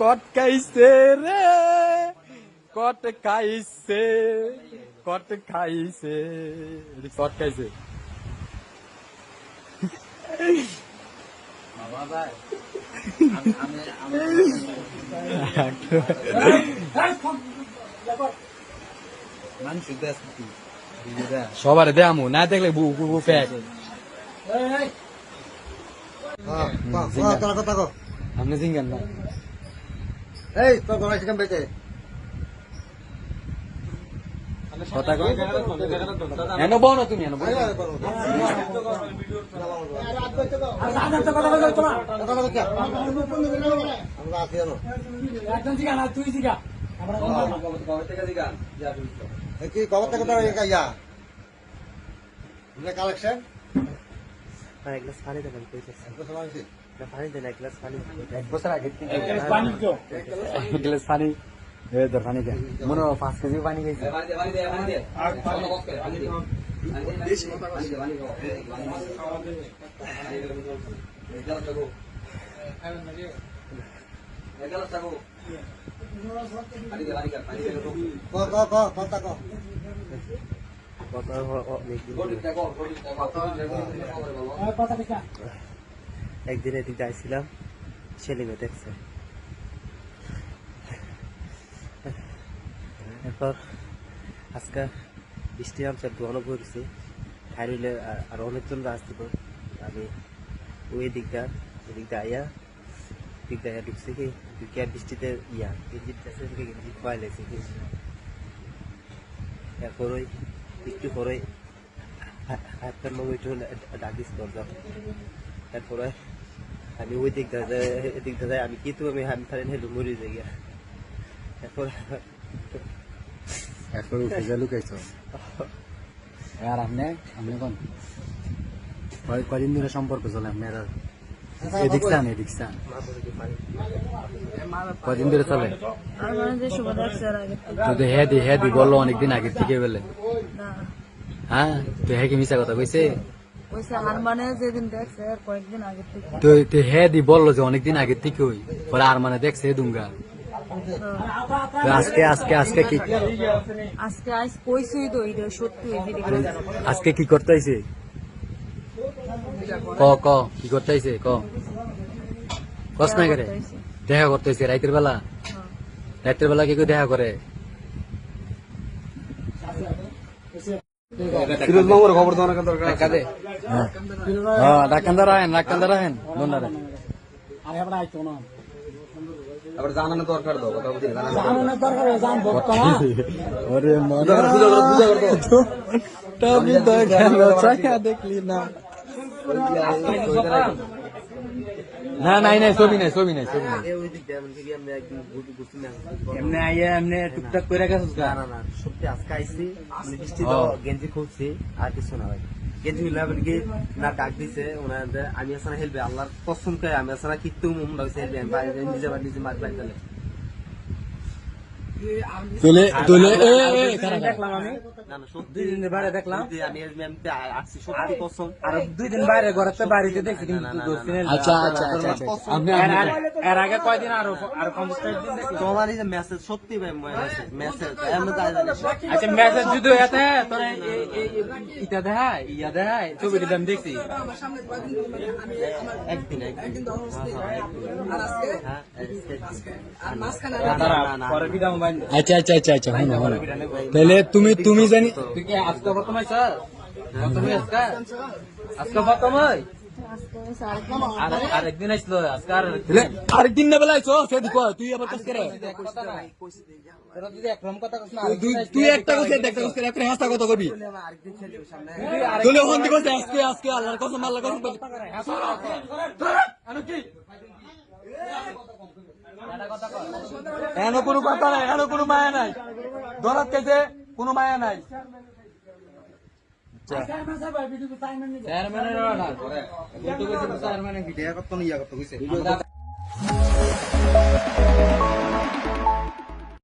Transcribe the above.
কট খাইছে রে কট খাইছে কট খাইছে কট খাইছে। সবার দেয়ামু না দেখলে বু বু বু ফ্যাক কথা কো আপনি সিঙ্গান না। এই তোর গলা চিকেন বেচে। কথা কো এন বনো তুমি এন বনো আমরা আছি কি কবে থেকে তোর ইয়া? কালেকশন এক গ্লাস পানি দেবেন কইতেছেন পানি দেন এক গ্লাস পানি এক বছর আগে এক গ্লাস পানি ধর পানি দে মনে পাঁচ কেজি পানি ক ক ক কথা ক একদিন এদিক যাইছিলাম সেলিমে দেখছে। এরপর আজকে বৃষ্টি নামছে দোয়ানো পড়ছে খাইলে আর অনেকজন আসছিল আমি ওই দিকটা এদিকটা আইয়া দিকটা আইয়া ঢুকছে কি ঢুকে বৃষ্টিতে ইয়া গেঞ্জি কাছে গেঞ্জি পাই লাগছে কি। এরপর ওই একটু পরে হাতের লোক একটু ডাকিস দরজা। তারপরে আমি ওই দিকটা এদিকটা যাই আমি কিন্তু আমি আমি তাহলে হেলু মরি যাই গিয়া। তারপর এরপর উঠে যা লুকাইছ। আর আপনি? আপনি কোন? কদিন ধরে সম্পর্ক চলে আপনার আর? এদিক চান এদিক চান। কদিন ধরে চলে? মানে। তো হ্যাঁ দি হ্যাঁ দি বলল অনেকদিন আগে থেকে বলে। না। হ্যাঁ তো হ্যাঁ কি মিশা কথা কইছে? তো হ্যাঁ দি বলল যে অনেকদিন আগে থেকে ওই পরে আর মানে দেখছে দুঙ্গা। আজকে আজকে আজকে কি? আজকে আজ কইছই তো এটা সত্যি আজকে কি করতে আইছে ক ক কি করতে আইছে ক। কস না করে। দেখা করতে আইছে রাতের বেলা রাতের বেলা কি দেখা করে? দেখা করে কাদে হ্যাঁ। ডাকান্দার আহেন ডাকান্দার আহেন দোনারে ওরে মনে তবে তো। গেল চাকা দেখলি না না নাই নাই ছবি নাই ছবি নাই ছবি নাই। এমন আইয়া এমনি টুকটাক করে গেছিস না না না সত্যি আজকে আইছি মানে বৃষ্টি তো গেঞ্জি খুলছি আর কিছু না ভাই। গেঞ্জি খুললে আবার কি না ডাক দিছে ওনাদের আমি আসলে হেলবে? আল্লাহর কসম করে আমি আসলে কিত্তু মুম লাগছে হেলবে আমি বাইরে নিজে বাড়ি নিজে মার বাড়ি গেলে তুলে তুলে দেখলাম আমি। না না সত্যি। দুই দিনের বাইরে দেখলাম। যে আমি আমি আমি আসছি সত্যি কসম। আর দুই দিন বাইরে ঘরেতে বাড়িতে দেখছি কিন্তু না, না, না, দোস্তি না। নেই। আচ্ছা আচ্ছা আচ্ছা আচ্ছা। আপনি এর আগে- কয়দিন আরও আরও পঞ্চাশ ষাট দিন দেখছি তোমার এই মেসেজ সত্যি ভাই মেসেজ মেসেজ এমন তাই জানি আচ্ছা মেসেজ যদি এতে তোর ইটা দেখায় ইয়া দেখায় ছবিটা আমি দেখছি। একদিন আচ্ছা আচ্ছা আচ্ছা আচ্ছা হন তাহলে তুমি তুমি জানি তুই কি আজকে প্রথম স্যার প্রথম আজকে? আজকে প্রথম হয়? আজকে হইছে আরেকদিন আসলো আজকে আরেকদিন না বেলায় চো সে দিকো তুই আবার কাজ করে। তুই তুই একটা কথা একটা কথা একটা হাসা তুলে হন দিকো আজকে আজকে আল্লাহর কসম আল্লাহর কসম। বলি এনো কোনো কথা নাই এন কোনো মায়া নাই। ধরার কেছে কোনো মায়া নাই। চেয়ারম্যানের না চেয়ারম্যানের